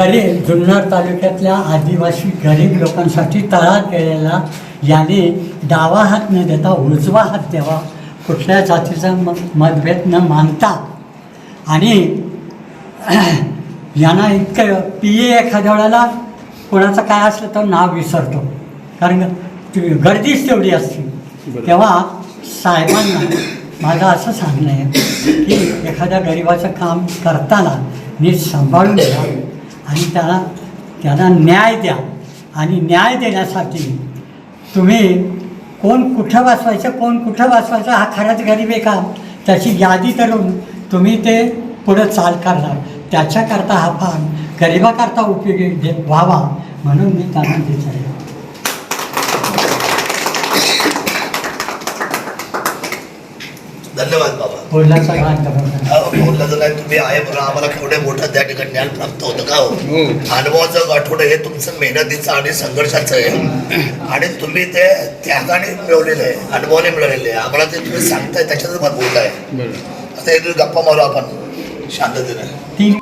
तरी जुन्नर तालुक्यातल्या आदिवासी गरीब लोकांसाठी तळात गेलेला याने डावा हात न देता उजवा हात द्यावा. कुठल्या जातीचा म मतभेद न मानता. आणि यांना इतकं पी ए एखाद्या वेळेला कोणाचं काय असलं तर नाव विसरतो. कारण ती गर्दीच तेवढी असते. तेव्हा साहेबांना माझं असं सांगणं आहे की एखाद्या गरिबाचं काम करताना नीट सांभाळून घ्या. आणि त्याला त्याला न्याय द्या. आणि न्याय देण्यासाठी तुम्ही कोण कुठं वाचवायचं कोण कुठं वाचवायचं हा खरंच गरीब आहे का? त्याची यादी करून तुम्ही ते पुढं चाल करणार. त्याच्याकरता हा फार गरिबाकरता उपयोगी व्हावा. म्हणून मी त्यांना विचारलं. धन्यवाद बाबा. बोलण्याचा बोललं नाही तुम्ही आहे म्हणून आम्हाला केवढे मोठं त्या ठिकाणी ज्ञान प्राप्त होतं का हो? अनुभवाचं गाठोडं हे तुमचं मेहनतीचं आणि संघर्षाचं आहे. आणि तुम्ही ते त्यागाने मिळवलेलं आहे अनुभवाने मिळवलेले आहे. आम्हाला ते तुम्ही सांगताय त्याच्यातच भर बोलताय. आता हे गप्पा मारू आपण. शांततेने. तीन